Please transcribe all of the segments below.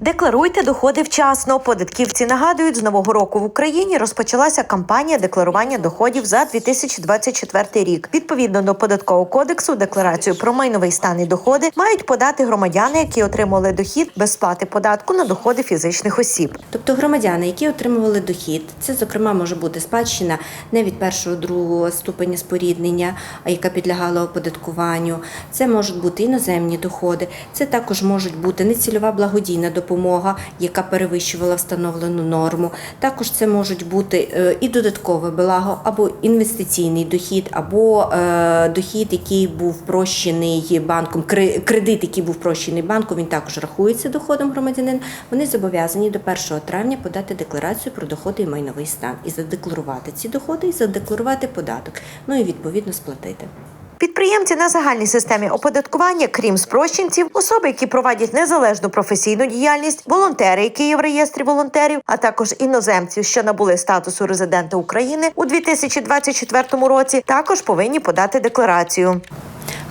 Декларуйте доходи вчасно. Податківці нагадують, з нового року в Україні розпочалася кампанія декларування доходів за 2024 рік. Відповідно до податкового кодексу, декларацію про майновий стан і доходи мають подати громадяни, які отримали дохід без сплати податку на доходи фізичних осіб. Тобто громадяни, які отримували дохід, це зокрема може бути спадщина не від першого другого ступеня споріднення, а яка підлягала оподаткуванню. Це можуть бути іноземні доходи, це також можуть бути нецільова благодійна допомога, яка перевищувала встановлену норму. Також це можуть бути е, і додаткове благо, або інвестиційний дохід, або е, дохід, який був прощений банком, кре- кредит, який був прощений банком, він також рахується доходом громадянина. Вони зобов'язані до 1 травня подати декларацію про доходи і майновий стан і задекларувати ці доходи, і задекларувати податок. Ну і відповідно сплатити. Підприємці на загальній системі оподаткування, крім спрощенців, особи, які проводять незалежну професійну діяльність, волонтери, які є в реєстрі волонтерів, а також іноземців, що набули статусу резидента України у 2024 році, також повинні подати декларацію.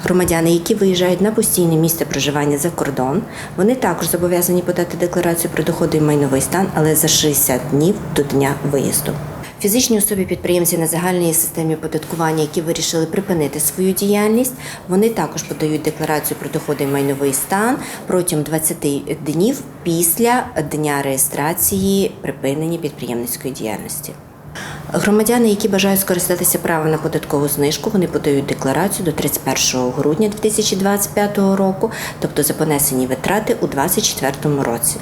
Громадяни, які виїжджають на постійне місце проживання за кордон, вони також зобов'язані подати декларацію про доходи і майновий стан, але за 60 днів до дня виїзду. Фізичні особи підприємці на загальній системі оподаткування, які вирішили припинити свою діяльність, вони також подають декларацію про доходи і майновий стан протягом 20 днів після дня реєстрації припинення підприємницької діяльності. Громадяни, які бажають скористатися правом на податкову знижку, вони подають декларацію до 31 грудня 2025 року, тобто за понесені витрати у 2024 році.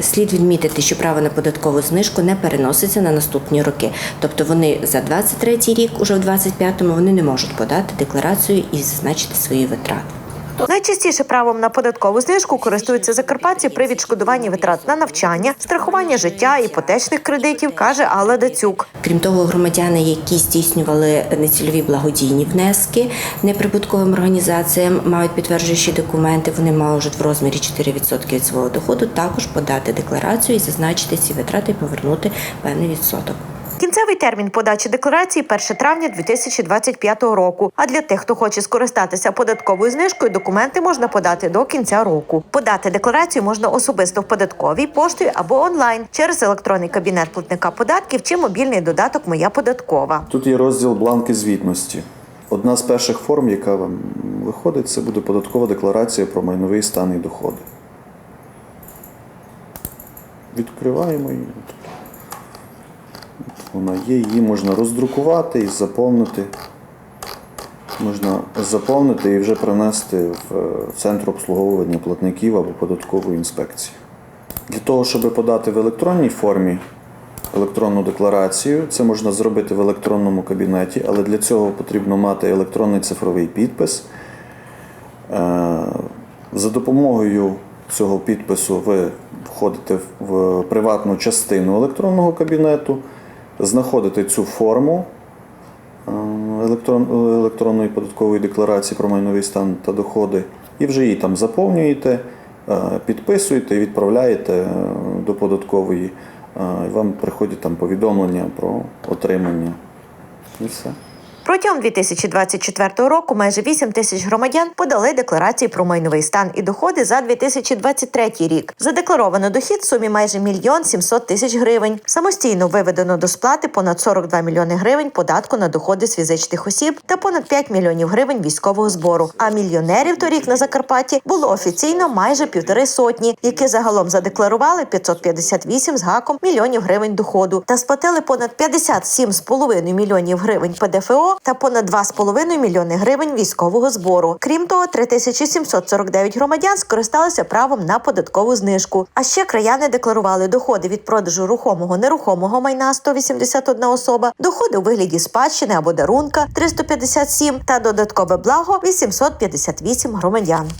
Слід відмітити, що право на податкову знижку не переноситься на наступні роки. Тобто вони за 23 рік, уже в 25-му, вони не можуть подати декларацію і зазначити свої витрати. Найчастіше правом на податкову знижку користуються закарпатці при відшкодуванні витрат на навчання, страхування життя, іпотечних кредитів, каже Алла Дацюк. Крім того, громадяни, які здійснювали нецільові благодійні внески неприбутковим організаціям, мають підтверджуючі документи. Вони можуть в розмірі 4% від свого доходу також подати декларацію і зазначити ці витрати і повернути певний відсоток. Кінцевий термін подачі декларації 1 травня 2025 року. А для тих, хто хоче скористатися податковою знижкою, документи можна подати до кінця року. Подати декларацію можна особисто в податковій поштою або онлайн через електронний кабінет платника податків чи мобільний додаток Моя податкова. Тут є розділ бланки звітності. Одна з перших форм, яка вам виходить, це буде податкова декларація про майновий стан і доходи. Відкриваємо її. Вона є, її можна роздрукувати і заповнити. Можна заповнити і вже принести в е, центр обслуговування платників або податкової інспекції. Для того, щоб подати в електронній формі електронну декларацію, це можна зробити в електронному кабінеті, але для цього потрібно мати електронний цифровий підпис. Е, За допомогою цього підпису ви входите в приватну частину електронного кабінету, знаходите цю форму е, електрон- електронної податкової декларації про майновий стан та доходи, і вже її там заповнюєте, е, підписуєте і відправляєте е, до податкової. Е, І вам приходять там повідомлення про отримання. І все. Протягом 2024 року майже 8 тисяч громадян подали декларації про майновий стан і доходи за 2023 рік. Задекларовано дохід в сумі майже мільйон 700 тисяч гривень. Самостійно виведено до сплати понад 42 мільйони гривень податку на доходи з фізичних осіб та понад 5 мільйонів гривень військового збору. А мільйонерів торік на Закарпатті було офіційно майже півтори сотні, які загалом задекларували 558 з гаком мільйонів гривень доходу та сплатили понад 57,5 мільйонів гривень ПДФО та понад 2,5 мільйони гривень військового збору. Крім того, 3749 громадян скористалися правом на податкову знижку. А ще краяни декларували доходи від продажу рухомого нерухомого майна 181 особа, доходи у вигляді спадщини або дарунка 357 та додаткове благо 858 громадян.